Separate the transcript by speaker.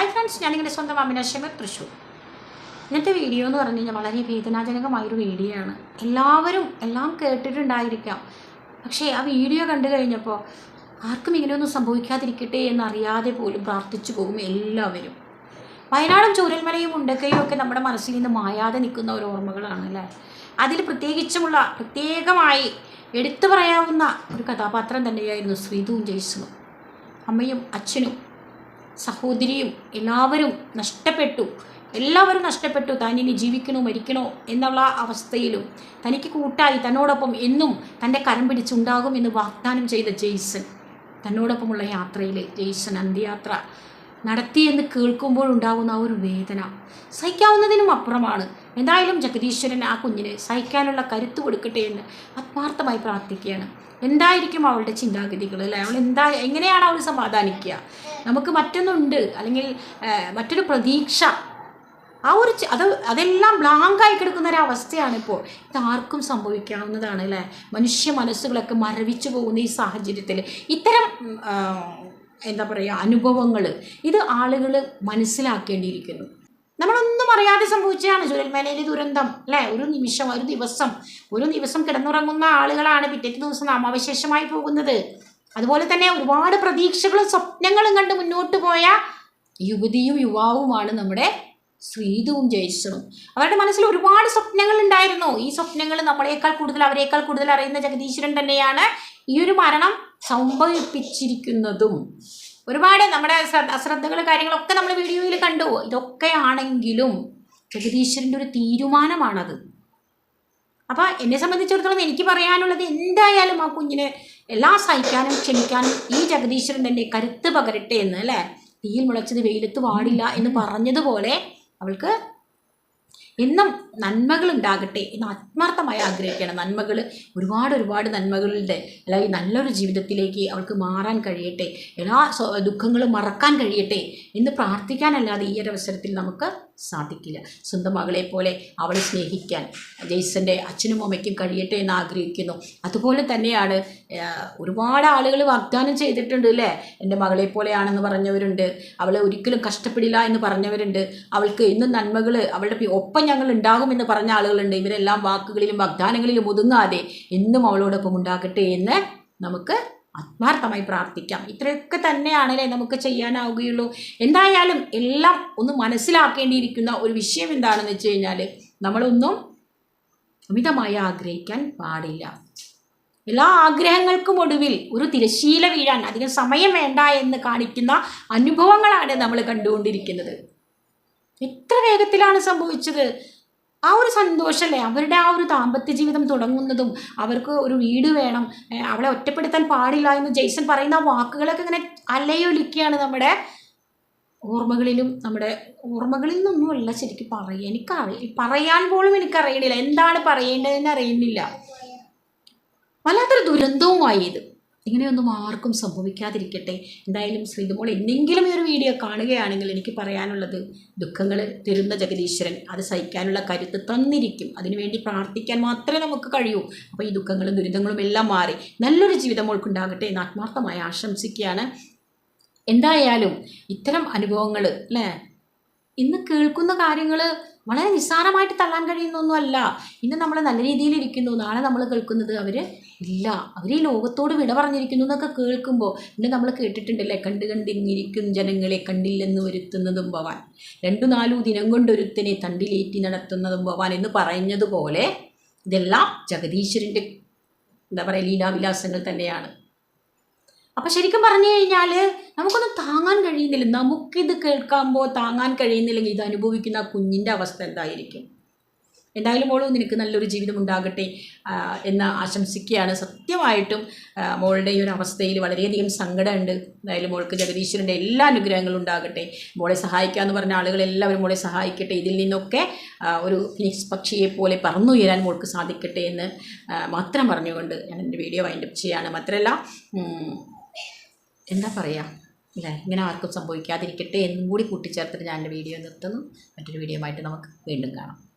Speaker 1: Hi friends ഞാൻ നിങ്ങളുടെ സ്വന്തം അമിനാശമർ തൃശ്ശൂർ. ഇന്നത്തെ വീഡിയോ എന്ന് പറഞ്ഞു കഴിഞ്ഞാൽ വളരെ വേദനാജനകമായൊരു വീഡിയോ ആണ്. എല്ലാവരും എല്ലാം കേട്ടിട്ടുണ്ടായിരിക്കാം. പക്ഷേ ആ വീഡിയോ കണ്ടു കഴിഞ്ഞപ്പോൾ ആർക്കും ഇങ്ങനെയൊന്നും സംഭവിക്കാതിരിക്കട്ടെ എന്നറിയാതെ പോലും പ്രാർത്ഥിച്ചു പോകും എല്ലാവരും. വയനാടും ചൂരൽമലയും ഉണ്ടക്കയും ഒക്കെ നമ്മുടെ മനസ്സിൽ നിന്ന് മായാതെ നിൽക്കുന്ന ഒരു ഓർമ്മകളാണ് അല്ലേ? അതിൽ പ്രത്യേകിച്ചുമുള്ള പ്രത്യേകമായി എടുത്തു പറയാവുന്ന ഒരു കഥാപാത്രം തന്നെയായിരുന്നു ശ്രീതുവും ജയ്സുവും അമ്മയും അച്ഛനും സഹോദരിയും എല്ലാവരും നഷ്ടപ്പെട്ടു. എല്ലാവരും നഷ്ടപ്പെട്ടു. താൻ ഇനി ജീവിക്കണോ മരിക്കണോ എന്നുള്ള അവസ്ഥയിലും തനിക്ക് കൂട്ടായി തന്നോടൊപ്പം എന്നും തന്റെ കരം പിടിച്ചുണ്ടാകും എന്ന് വാഗ്ദാനം ചെയ്ത ജെയ്സൺ തന്നോടൊപ്പമുള്ള യാത്രയിൽ ജെയ്സൺ അന്ത്യയാത്ര നടത്തിയെന്ന് കേൾക്കുമ്പോഴുണ്ടാകുന്ന ആ ഒരു വേദന സഹിക്കാവുന്നതിനും അപ്പുറമാണ്. എന്തായാലും ജഗദീശ്വരൻ ആ കുഞ്ഞിന് സഹിക്കാനുള്ള കരുത്ത് കൊടുക്കട്ടെ എന്ന് ആത്മാർത്ഥമായി പ്രാർത്ഥിക്കുകയാണ്. എന്തായിരിക്കും അവളുടെ ചിന്താഗതികൾ അല്ലെ? അവൾ എന്താ എങ്ങനെയാണ് അവൾ സമാധാനിക്കുക? നമുക്ക് മറ്റൊന്നുണ്ട് അല്ലെങ്കിൽ മറ്റൊരു പ്രതീക്ഷ. ആ ഒരു അത് അതെല്ലാം ബ്ലാങ്കായി കിടക്കുന്ന ഒരു അവസ്ഥയാണ് ഇപ്പോൾ. ഇത് ആർക്കും സംഭവിക്കാവുന്നതാണ് അല്ലേ? മനുഷ്യ മനസ്സുകളൊക്കെ മരവിച്ചു പോകുന്ന ഈ സാഹചര്യത്തിൽ. ഇത്തരം എന്താ പറയുക അനുഭവങ്ങൾ ഇത് ആളുകൾ മനസ്സിലാക്കേണ്ടിയിരിക്കുന്നു. നമ്മളൊന്നും അറിയാതെ സംഭവിച്ചതാണ് ചുരൽമേനയിലെ ദുരന്തം അല്ലേ? ഒരു നിമിഷം ഒരു ദിവസം. ഒരു ദിവസം കിടന്നുറങ്ങുന്ന ആളുകളാണ് പിറ്റേത്തെ ദിവസം നാമാവശേഷമായി പോകുന്നത്. അതുപോലെ തന്നെ ഒരുപാട് പ്രതീക്ഷകളും സ്വപ്നങ്ങളും കണ്ട് മുന്നോട്ട് പോയ യുവതിയും യുവാവുമാണ് നമ്മുടെ ശ്രീതുവും ജയശ്വറും. അവരുടെ മനസ്സിൽ ഒരുപാട് സ്വപ്നങ്ങൾ ഉണ്ടായിരുന്നു. ഈ സ്വപ്നങ്ങൾ നമ്മളെക്കാൾ കൂടുതൽ അവരെക്കാൾ കൂടുതൽ അറിയുന്ന ജഗദീശ്വരൻ തന്നെയാണ് ഈ ഒരു മരണം സംഭവിപ്പിച്ചിരിക്കുന്നതും. ഒരുപാട് നമ്മുടെ ശ്രദ്ധ അശ്രദ്ധകൾ കാര്യങ്ങളൊക്കെ നമ്മൾ വീഡിയോയിൽ കണ്ടു. ഇതൊക്കെയാണെങ്കിലും ജഗദീശ്വരന്റെ ഒരു തീരുമാനമാണത്. അപ്പോൾ എന്നെ സംബന്ധിച്ചിടത്തോളം എനിക്ക് പറയാനുള്ളത് എന്തായാലും ആ കുഞ്ഞിനെ എല്ലാം സഹിക്കാനും ക്ഷമിക്കാനും ഈ ജഗദീശ്വരൻ തന്നെ കരുത്ത് പകരട്ടെ എന്ന് അല്ലേ? തീയിൽ മുളച്ചത് വെയിലത്ത് പാടില്ല എന്ന് പറഞ്ഞതുപോലെ അവൾക്ക് എന്നും നന്മകൾ ഉണ്ടാകട്ടെ എന്ന് ആത്മാർത്ഥമായി ആഗ്രഹിക്കുകയാണ് നന്മകൾ ഒരുപാട് ഒരുപാട് നന്മകളുടെ അല്ലെങ്കിൽ നല്ലൊരു ജീവിതത്തിലേക്ക് അവൾക്ക് മാറാൻ കഴിയട്ടെ. എല്ലാ ദുഃഖങ്ങളും മറക്കാൻ കഴിയട്ടെ എന്ന് പ്രാർത്ഥിക്കാനല്ലാതെ ഈ ഒരു അവസരത്തിൽ നമുക്ക് സാധിക്കില്ല. സ്വന്തം മകളെ പോലെ അവളെ സ്നേഹിക്കാൻ ജെയ്സന്റെ അച്ഛനും അമ്മയ്ക്കും കഴിയട്ടെ എന്ന് ആഗ്രഹിക്കുന്നു. അതുപോലെ തന്നെയാണ് ഒരുപാട് ആളുകൾ വാഗ്ദാനം ചെയ്തിട്ടുണ്ട് അല്ലേ? എന്റെ മകളെ പോലെയാണെന്ന് പറഞ്ഞവരുണ്ട്. അവളെ ഒരിക്കലും കഷ്ടപ്പെടില്ല എന്ന് പറഞ്ഞവരുണ്ട്. അവൾക്ക് ഇന്നും നന്മകൾ അവളുടെ ഒപ്പം ഞങ്ങൾ ഉണ്ടാകുമെന്ന് പറഞ്ഞ ആളുകളുണ്ട്. ഇവരെല്ലാം വാക്കുകളിലും വാഗ്ദാനങ്ങളിലും ഒതുങ്ങാതെ എന്നും അവളോടൊപ്പം ഉണ്ടാകട്ടെ എന്ന് നമുക്ക് ആത്മാർത്ഥമായി പ്രാർത്ഥിക്കാം. ഇത്രയൊക്കെ തന്നെയാണല്ലേ നമുക്ക് ചെയ്യാനാവുകയുള്ളൂ. എന്തായാലും എല്ലാം ഒന്ന് മനസ്സിലാക്കേണ്ടിയിരിക്കുന്ന ഒരു വിഷയം എന്താണെന്ന് വെച്ച് കഴിഞ്ഞാൽ നമ്മളൊന്നും അമിതമായി ആഗ്രഹിക്കാൻ പാടില്ല. എല്ലാ ആഗ്രഹങ്ങൾക്കും ഒടുവിൽ ഒരു തിരശീല വീഴാൻ അധികം സമയം വേണ്ട എന്ന് കാണിക്കുന്ന അനുഭവങ്ങളാണ് നമ്മൾ കണ്ടുകൊണ്ടിരിക്കുന്നത്. എത്ര വേഗത്തിലാണ് സംഭവിച്ചത്. ആ ഒരു സന്തോഷമല്ലേ അവരുടെ ആ ഒരു ദാമ്പത്യ ജീവിതം തുടങ്ങുന്നതും അവർക്ക് ഒരു വീട് വേണം അവളെ ഒറ്റപ്പെടുത്താൻ പാടില്ല എന്ന് ജെയ്സൺ പറയുന്ന ആ വാക്കുകളൊക്കെ ഇങ്ങനെ അലയൊലിക്കുകയാണ് നമ്മുടെ ഓർമ്മകളിലും നമ്മുടെ ഓർമ്മകളിൽ നിന്നൊന്നുമല്ല ശരിക്കും പറയുക. എനിക്കറിയ പറയാൻ പോലും എനിക്കറിയണില്ല. എന്താണ് പറയേണ്ടതെന്ന് അറിയുന്നില്ല. വല്ലാത്തൊരു ദുരന്തവുമായി ഇത് ഇങ്ങനെയൊന്നും ആർക്കും സംഭവിക്കാതിരിക്കട്ടെ. എന്തായാലും ശ്രീതുമോൾ എന്തെങ്കിലും ഈ ഒരു വീഡിയോ കാണുകയാണെങ്കിൽ എനിക്ക് പറയാനുള്ളത് ദുഃഖങ്ങൾ തരുന്ന ജഗദീശ്വരൻ അത് സഹിക്കാനുള്ള കരുത്ത് തന്നിരിക്കും. അതിനുവേണ്ടി പ്രാർത്ഥിക്കാൻ മാത്രമേ നമുക്ക് കഴിയൂ. അപ്പോൾ ഈ ദുഃഖങ്ങളും ദുരിതങ്ങളും എല്ലാം മാറി. നല്ലൊരു ജീവിതം മോൾക്കുണ്ടാകട്ടെ എന്ന് ആത്മാർത്ഥമായി ആശംസിക്കുകയാണ്. എന്തായാലും ഇത്തരം അനുഭവങ്ങൾ അല്ലേ? ഇന്ന് കേൾക്കുന്ന കാര്യങ്ങൾ വളരെ നിസ്സാരമായിട്ട് തള്ളാൻ കഴിയുന്നൊന്നുമല്ല. ഇന്ന് നമ്മൾ നല്ല രീതിയിൽ ഇരിക്കുന്നു. നാളെ നമ്മൾ കേൾക്കുന്നത് അവർ ഇല്ല. അവർ ഈ ലോകത്തോട് വിട പറഞ്ഞിരിക്കുന്നു എന്നൊക്കെ കേൾക്കുമ്പോൾ ഇന്ന് നമ്മൾ കേട്ടിട്ടുണ്ടല്ലേ? കണ്ട് കണ്ടിങ്ങിരിക്കും ജനങ്ങളെ കണ്ടില്ലെന്ന് വരുത്തുന്നതും ഭവാൻ. രണ്ടു നാലു ദിനം കൊണ്ടൊരുത്തനെ തണ്ടിലേറ്റി നടത്തുന്നതും ഭവാൻ എന്ന് പറഞ്ഞതുപോലെ ഇതെല്ലാം ജഗദീശ്വരന്റെ എന്താ പറയുക ലീലാവിലാസങ്ങൾ തന്നെയാണ്. അപ്പം ശരിക്കും പറഞ്ഞു കഴിഞ്ഞാൽ നമുക്കൊന്നും താങ്ങാൻ കഴിയുന്നില്ല. നമുക്കിത് കേൾക്കുമ്പോൾ താങ്ങാൻ കഴിയുന്നില്ലെങ്കിൽ ഇത് അനുഭവിക്കുന്ന ആ കുഞ്ഞിന്റെ അവസ്ഥ എന്തായിരിക്കും? എന്തായാലും മോൾ നിനക്ക് നല്ലൊരു ജീവിതം ഉണ്ടാകട്ടെ എന്ന് ആശംസിക്കുകയാണ്. സത്യമായിട്ടും മോളുടെ ഈ ഒരു അവസ്ഥയിൽ വളരെയധികം സങ്കടമുണ്ട്. എന്തായാലും മോൾക്ക് ജഗദീശ്വരന്റെ എല്ലാ അനുഗ്രഹങ്ങളും ഉണ്ടാകട്ടെ. മോളെ സഹായിക്കുക എന്ന് പറഞ്ഞ ആളുകളെല്ലാവരും മോളെ സഹായിക്കട്ടെ. ഇതിൽ നിന്നൊക്കെ ഒരു ഫിനിക്സ് പക്ഷിയെ പോലെ പറന്നുയരാൻ മോൾക്ക് സാധിക്കട്ടെ എന്ന് മാത്രം പറഞ്ഞുകൊണ്ട് ഞാൻ എന്റെ വീഡിയോ വൈൻഡപ്പ് ചെയ്യാണ്. മാത്രമല്ല എന്താ പറയുക അല്ലേ ഇങ്ങനെ ആർക്കും സംഭവിക്കാതിരിക്കട്ടെ എന്നും കൂടി കൂട്ടിച്ചേർത്തിട്ട് ഞാൻ എന്റെ വീഡിയോ നിർത്തുന്നു. മറ്റൊരു വീഡിയോ ആയിട്ട് നമുക്ക് വീണ്ടും കാണാം.